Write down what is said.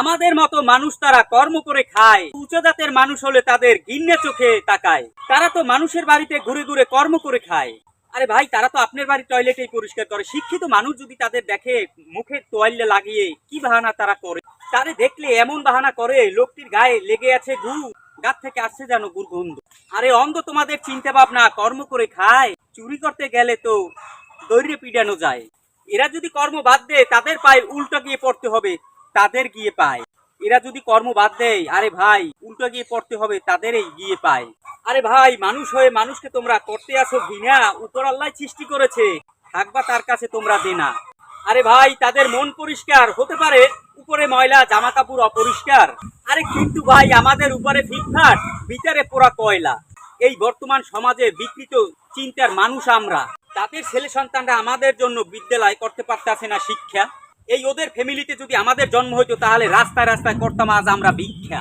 আমাদের মতো মানুষ তারা কর্ম করে খায়। উচ্চ জাতের মানুষ হলে তাদের ঘিন্নে চোখে তাকায়। তারা তো মানুষের বাড়িতে ঘুরে ঘুরে কর্ম করে খায়। আরে ভাই, তারা তো আপনার বাড়ির টয়লেটেই পরিষ্কার করে। শিক্ষিত মানুষ যদি তাদের দেখে মুখে তোয়াল্লে লাগিয়ে, কি বাহানা তারা করে? তারে দেখলে এমন বাহানা করে, লোকটির গায়ে লেগে আছে গু। গাত থেকে আসছে যেন দুর্গন্ধ আরে অন্ধ তোমাদের চিন্তা ভাবনা কর্ম করে খায়। চুরি করতে গেলে তো দৈর্য পিডানো যায়। এরা যদি কর্ম বাদ দেয়, তাদের পায়ে উল্টো গিয়ে পড়তে হবে। তাদের গিয়ে পায়। এরা যদি কর্ম বাদ দেয়, আরে ভাই, উল্টো গিয়ে পড়তে হবে, তাদেরই গিয়ে পায়। আরে ভাই, মানুষ হয়ে মানুষকে তোমরা করতে আসো ঘৃণা উপর আল্লাহ সৃষ্টি করেছে, থাকবা তার কাছে তোমরা দেনা। আরে ভাই, তাদের মন পরিষ্কার, হতে পারে উপরে ময়লা জামা কাপড় অপরিষ্কার। আরে কিন্তু ভাই, আমাদের উপরে ফিটফাট, ভিতরে পোড়া কয়লা। এই বর্তমান সমাজে বিকৃত চিন্তার মানুষ আমরা। তাদের ছেলে সন্তানরা আমাদের জন্য বিদ্যালয় করতে পারতেছে না শিক্ষা। এই ওদের ফ্যামিলিতে যদি আমাদের জন্ম হইতো তাহলে রাস্তায় রাস্তায় করতাম আজ আমরা ভিক্ষা।